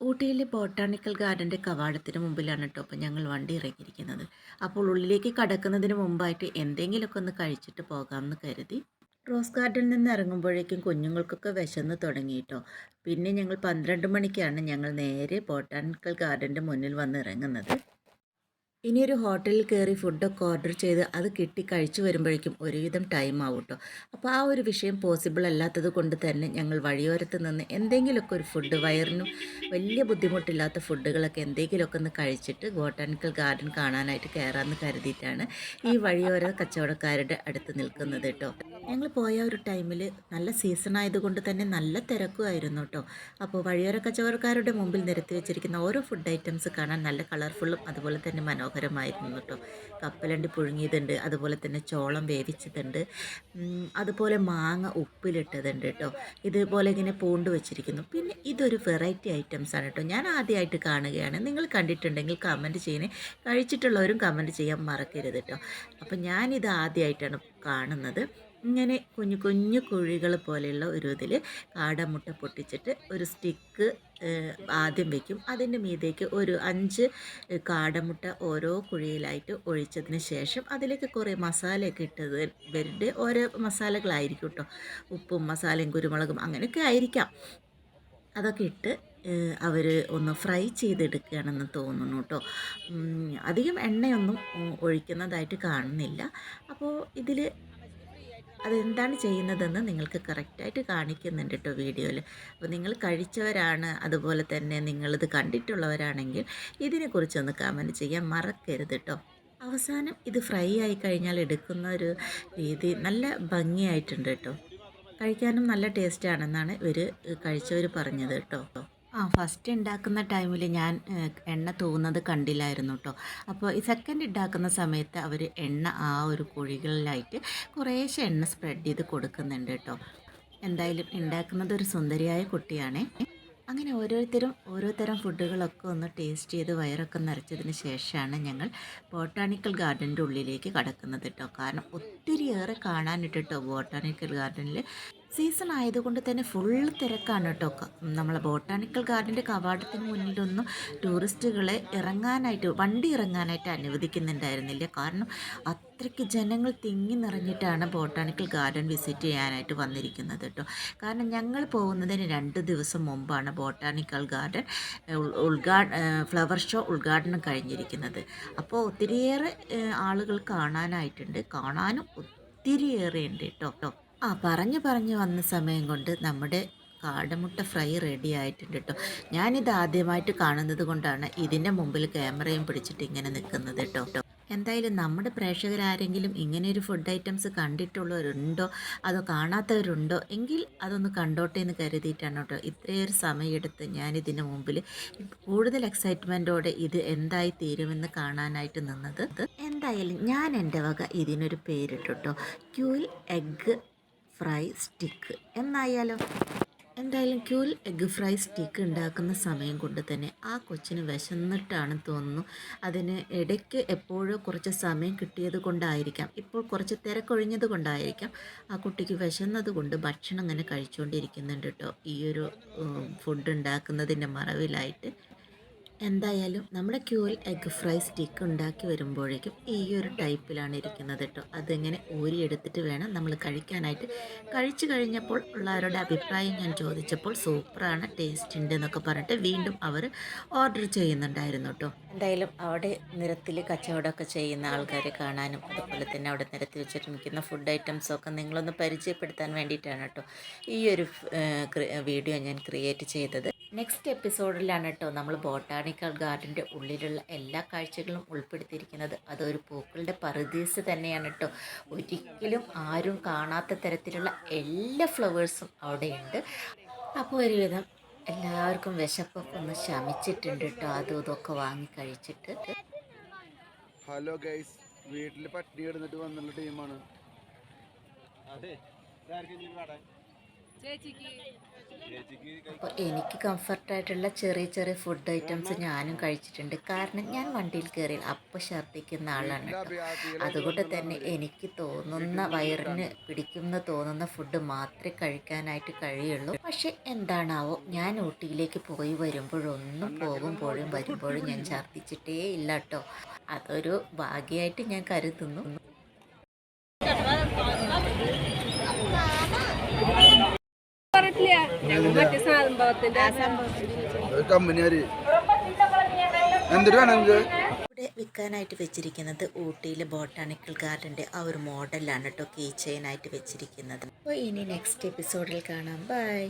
ഊട്ടിയിലെ botanical ഗാർഡന്റെ കവാടത്തിന് മുമ്പിലാണ് കേട്ടോ അപ്പോൾ ഞങ്ങൾ വണ്ടി ഇറങ്ങിയിരിക്കുന്നത്. അപ്പോൾ ഉള്ളിലേക്ക് കടക്കുന്നതിന് മുമ്പായിട്ട് എന്തെങ്കിലുമൊക്കെ ഒന്ന് കഴിച്ചിട്ട് പോകാമെന്ന് കരുതി റോസ് ഗാർഡനിൽ നിന്ന് ഇറങ്ങുമ്പോഴേക്കും കുഞ്ഞുങ്ങൾക്കൊക്കെ വിശന്ന് തുടങ്ങിയിട്ടോ പിന്നെ ഞങ്ങൾ പന്ത്രണ്ട് മണിക്കാണ് ഞങ്ങൾ നേരെ ബോട്ടാണിക്കൽ ഗാർഡന്റെ മുന്നിൽ വന്ന് ഇറങ്ങുന്നത്. ഇനിയൊരു ഹോട്ടലിൽ കയറി ഫുഡൊക്കെ ഓർഡർ ചെയ്ത് അത് കിട്ടി കഴിച്ചു വരുമ്പോഴേക്കും ഒരുവിധം ടൈം ആവും കേട്ടോ അപ്പോൾ ആ ഒരു വിഷയം പോസിബിൾ അല്ലാത്തത് കൊണ്ട് തന്നെ ഞങ്ങൾ വഴിയോരത്ത് നിന്ന് എന്തെങ്കിലുമൊക്കെ ഒരു ഫുഡ് വയറിനും വലിയ ബുദ്ധിമുട്ടില്ലാത്ത ഫുഡുകളൊക്കെ എന്തെങ്കിലുമൊക്കെ ഒന്ന് കഴിച്ചിട്ട് ബോട്ടാണിക്കൽ ഗാർഡൻ കാണാനായിട്ട് കയറാമെന്ന് കരുതിയിട്ടാണ് ഈ വഴിയോര കച്ചവടക്കാരുടെ അടുത്ത് നിൽക്കുന്നത് കേട്ടോ ഞങ്ങൾ പോയ ഒരു ടൈമിൽ നല്ല സീസൺ ആയതുകൊണ്ട് തന്നെ നല്ല തിരക്കുമായിരുന്നു കേട്ടോ അപ്പോൾ വഴിയോര കച്ചവടക്കാരുടെ മുമ്പിൽ നിരത്തി വെച്ചിരിക്കുന്ന ഓരോ ഫുഡ് ഐറ്റംസ് കാണാൻ നല്ല കളർഫുള്ളും അതുപോലെ തന്നെ മനോഹരമായിരുന്നു കേട്ടോ. കപ്പലണ്ടി പുഴുങ്ങിയതുണ്ട് അതുപോലെ തന്നെ ചോളം വേവിച്ചതുണ്ട്. അതുപോലെ മാങ്ങ ഉപ്പിലിട്ടതുണ്ട് കേട്ടോ. ഇതുപോലെ ഇങ്ങനെ പൂണ്ട് വെച്ചിരിക്കുന്നു. പിന്നെ ഇതൊരു വെറൈറ്റി ഐറ്റംസ് ആണ് കേട്ടോ. ഞാൻ ആദ്യമായിട്ട് കാണുകയാണ്. നിങ്ങൾ കണ്ടിട്ടുണ്ടെങ്കിൽ കമന്റ് ചെയ്യണേ കഴിച്ചിട്ടുള്ളവരും കമന്റ് ചെയ്യാൻ മറക്കരുത് കേട്ടോ. അപ്പോൾ ഞാനിത് ആദ്യമായിട്ടാണ് കാണുന്നത്. ഇങ്ങനെ കുഞ്ഞു കുഞ്ഞു കുഴികൾ പോലെയുള്ള ഒരു ഇതിൽ കാടമുട്ട പൊട്ടിച്ചിട്ട് ഒരു സ്റ്റിക്ക് ആദ്യം വയ്ക്കും അതിന്റെ മീതേക്ക് ഒരു അഞ്ച് കാടമുട്ട ഓരോ കുഴിയിലായിട്ട് ഒഴിച്ചതിന് ശേഷം അതിലേക്ക് കുറേ മസാലയൊക്കെ ഇട്ടത് ഇവരുടെ ഓരോ മസാലകളായിരിക്കും കേട്ടോ ഉപ്പും മസാലയും കുരുമുളകും അങ്ങനെയൊക്കെ ആയിരിക്കാം. അതൊക്കെ ഇട്ട് അവർ ഒന്ന് ഫ്രൈ ചെയ്തെടുക്കുകയാണെന്ന് തോന്നുന്നു കേട്ടോ അധികം എണ്ണയൊന്നും ഒഴിക്കുന്നതായിട്ട് കാണുന്നില്ല. അപ്പോൾ ഇതിൽ അതെന്താണ് ചെയ്യുന്നതെന്ന് നിങ്ങൾക്ക് കറക്റ്റായിട്ട് കാണിക്കുന്നുണ്ട് കേട്ടോ വീഡിയോയിൽ. അപ്പോൾ നിങ്ങൾ കഴിച്ചവരാണ് അതുപോലെ തന്നെ നിങ്ങളിത് കണ്ടിട്ടുള്ളവരാണെങ്കിൽ ഇതിനെക്കുറിച്ചൊന്ന് കമന്റ് ചെയ്യാൻ മറക്കരുത് കേട്ടോ അവസാനം ഇത് ഫ്രൈ ആയി കഴിഞ്ഞാൽ എടുക്കുന്ന ഒരു രീതി നല്ല ഭംഗിയായിട്ടുണ്ട് കേട്ടോ കഴിക്കാനും നല്ല ടേസ്റ്റാണെന്നാണ് ഇവർ കഴിച്ചവർ പറഞ്ഞത് കേട്ടോ ആ ഫസ്റ്റ് ഉണ്ടാക്കുന്ന ടൈമിൽ ഞാൻ എണ്ണ തൂവുന്നത് കണ്ടില്ലായിരുന്നു കേട്ടോ അപ്പോൾ ഈ സെക്കൻഡ് ഉണ്ടാക്കുന്ന സമയത്ത് അവർ എണ്ണ ആ ഒരു കുഴികളിലായിട്ട് കുറേശ്ശെ എണ്ണ സ്പ്രെഡ് ചെയ്ത് കൊടുക്കുന്നുണ്ട് കേട്ടോ എന്തായാലും ഉണ്ടാക്കുന്നത് ഒരു സുന്ദരിയായ കുട്ടിയാണേ. അങ്ങനെ ഓരോരുത്തരും ഓരോ തരം ഫുഡുകളൊക്കെ ഒന്ന് ടേസ്റ്റ് ചെയ്ത് വയറൊക്കെ നിറച്ചതിന് ശേഷമാണ് ഞങ്ങൾ ബോട്ടാണിക്കൽ ഗാർഡന്റെ ഉള്ളിലേക്ക് കടക്കുന്നത് കേട്ടോ കാരണം ഒത്തിരിയേറെ കാണാനിട്ട് കേട്ടോ ബോട്ടാണിക്കൽ ഗാർഡനിൽ സീസൺ ആയതുകൊണ്ട് തന്നെ ഫുൾ തിരക്കാണ് കേട്ടോ നമ്മളെ ബോട്ടാണിക്കൽ ഗാർഡന്റെ കവാടത്തിന് മുന്നിലൊന്നും ടൂറിസ്റ്റുകളെ ഇറങ്ങാനായിട്ട് വണ്ടി ഇറങ്ങാനായിട്ട് അനുവദിക്കുന്നുണ്ടായിരുന്നില്ല. കാരണം അത്രയ്ക്ക് ജനങ്ങൾ തിങ്ങി നിറഞ്ഞിട്ടാണ് ബോട്ടാണിക്കൽ ഗാർഡൻ വിസിറ്റ് ചെയ്യാനായിട്ട് വന്നിരിക്കുന്നത് കേട്ടോ. കാരണം ഞങ്ങൾ പോകുന്നതിന് രണ്ട് ദിവസം മുമ്പാണ് ബോട്ടാണിക്കൽ ഗാർഡൻ ഉദ്ഘാ ഫ്ലവർ ഷോ ഉദ്ഘാടനം കഴിഞ്ഞിരിക്കുന്നത്. അപ്പോൾ ഒത്തിരിയേറെ ആളുകൾ കാണാനായിട്ടുണ്ട്. കാണാനും ഒത്തിരിയേറെ ഉണ്ട് കേട്ടോ കേട്ടോ ആ പറഞ്ഞു പറഞ്ഞു വന്ന സമയം കൊണ്ട് നമ്മുടെ കാടമുട്ട ഫ്രൈ റെഡി ആയിട്ടുണ്ട് കേട്ടോ ഞാനിത് ആദ്യമായിട്ട് കാണുന്നത് കൊണ്ടാണ് ഇതിന്റെ മുമ്പിൽ ക്യാമറയും പിടിച്ചിട്ട് ഇങ്ങനെ നിൽക്കുന്നത് കേട്ടോ കേട്ടോ എന്തായാലും നമ്മുടെ പ്രേക്ഷകരാരെങ്കിലും ഇങ്ങനെയൊരു ഫുഡ് ഐറ്റംസ് കണ്ടിട്ടുള്ളവരുണ്ടോ? അതോ കാണാത്തവരുണ്ടോ? എങ്കിൽ അതൊന്ന് കണ്ടോട്ടെ എന്ന് കരുതിയിട്ടാണ് കേട്ടോ ഇത്രയൊരു സമയമെടുത്ത് ഞാനിതിന് മുമ്പിൽ കൂടുതൽ എക്സൈറ്റ്മെന്റോടെ ഇത് എന്തായി തീരുമെന്ന് കാണാനായിട്ട് നിന്നത്. എന്തായാലും ഞാൻ എന്റെ വക ഇതിനൊരു പേരിട്ടു കേട്ടോ ക്യൂൽ എഗ്ഗ് ഫ്രൈ സ്റ്റിക്ക്. എന്നായാലോ എന്തായാലും ക്യൂൽ എഗ്ഗ് ഫ്രൈ സ്റ്റിക്ക് ഉണ്ടാക്കുന്ന സമയം കൊണ്ട് തന്നെ ആ കൊച്ചിന് വിശന്നിട്ടാണ് തോന്നുന്നു. അതിന് ഇടയ്ക്ക് എപ്പോഴോ കുറച്ച് സമയം കിട്ടിയത് കൊണ്ടായിരിക്കാം. ഇപ്പോൾ കുറച്ച് തിരക്കൊഴിഞ്ഞത് കൊണ്ടായിരിക്കാം ആ കുട്ടിക്ക് വിശന്നത് കൊണ്ട് ഭക്ഷണം അങ്ങനെ കഴിച്ചുകൊണ്ടിരിക്കുന്നുണ്ട് കേട്ടോ. ഈ ഒരു ഫുഡ് ഉണ്ടാക്കുന്നതിന്റെ മറവിലായിട്ട്. എന്തായാലും നമ്മുടെ ക്യൂൽ എഗ് ഫ്രൈ സ്റ്റിക്ക് ഉണ്ടാക്കി വരുമ്പോഴേക്കും ഈ ഒരു ടൈപ്പിലാണ് ഇരിക്കുന്നത് കേട്ടോ. അതിങ്ങനെ ഊരിയെടുത്തിട്ട് വേണം നമ്മൾ കഴിക്കാനായിട്ട്. കഴിച്ചു കഴിഞ്ഞപ്പോൾ ഉള്ളവരുടെ അഭിപ്രായം ഞാൻ ചോദിച്ചപ്പോൾ സൂപ്പറാണ് ടേസ്റ്റ് ഉണ്ട് എന്നൊക്കെ പറഞ്ഞിട്ട് വീണ്ടും അവർ ഓർഡർ ചെയ്യുന്നുണ്ടായിരുന്നു കേട്ടോ. എന്തായാലും അവിടെ നിരത്തിൽ കച്ചവടമൊക്കെ ചെയ്യുന്ന ആൾക്കാരെ കാണാനും അതുപോലെ തന്നെ അവിടെ നിരത്തി നിൽക്കുന്ന ഫുഡ് ഐറ്റംസൊക്കെ നിങ്ങളൊന്ന് പരിചയപ്പെടുത്താൻ വേണ്ടിയിട്ടാണ് കേട്ടോ ഈ ഒരു വീഡിയോ ഞാൻ ക്രിയേറ്റ് ചെയ്തത്. നെക്സ്റ്റ് എപ്പിസോഡിലാണ് കേട്ടോ നമ്മൾ ബോട്ടാണിക്കൽ ഗാർഡന്റെ ഉള്ളിലുള്ള എല്ലാ കാഴ്ചകളും ഉൾപ്പെടുത്തിയിരിക്കുന്നത്. അതൊരു പൂക്കളുടെ പറുദീസ് തന്നെയാണ് കേട്ടോ ഒരിക്കലും ആരും കാണാത്ത തരത്തിലുള്ള എല്ലാ ഫ്ലവേഴ്സും അവിടെയുണ്ട്. അപ്പോൾ ഒരുവിധം എല്ലാവർക്കും വിശപ്പൊക്കെ ഒന്ന് ശമിച്ചിട്ടുണ്ട് കേട്ടോ അതും ഇതൊക്കെ വാങ്ങി കഴിച്ചിട്ട്. ഹലോ ഗൈസ് വീട്ടിൽ പട്ടിണി കിടന്നിട്ട് വന്നുള്ള ടീമാണ് അതെ. അപ്പോൾ എനിക്ക് കംഫർട്ടായിട്ടുള്ള ചെറിയ ചെറിയ ഫുഡ് ഐറ്റംസ് ഞാനും കഴിച്ചിട്ടുണ്ട്. കാരണം ഞാൻ വണ്ടിയിൽ കയറിയാൽ അപ്പം ഛർദ്ദിക്കുന്ന ആളാണ് അതുകൊണ്ട് തന്നെ എനിക്ക് തോന്നുന്ന വയറിന് പിടിക്കുന്ന തോന്നുന്ന ഫുഡ് മാത്രമേ കഴിക്കാനായിട്ട് കഴിയുള്ളൂ. പക്ഷെ എന്താണാവോ ഞാൻ ഊട്ടിയിലേക്ക് പോയി വരുമ്പോഴൊന്നും പോകുമ്പോഴും വരുമ്പോഴും ഞാൻ ഛർദ്ദിച്ചിട്ടേ ഇല്ല കേട്ടോ. അതൊരു ഭാഗ്യമായിട്ട് ഞാൻ കരുതുന്നു. മറ്റേ സംഭവത്തിന്റെ കമ്പനിയാര് നിങ്ങൾക്ക് ഇവിടെ വിൽക്കാനായിട്ട് വെച്ചിരിക്കുന്നത് ഊട്ടിയിലെ ബോട്ടാണിക്കൽ ഗാർഡന്റെ ആ ഒരു മോഡലാണ് കേട്ടോ കീ ചെയിനായിട്ട് വെച്ചിരിക്കുന്നത്. അപ്പോൾ ഇനി നെക്സ്റ്റ് എപ്പിസോഡിൽ കാണാം. ബൈ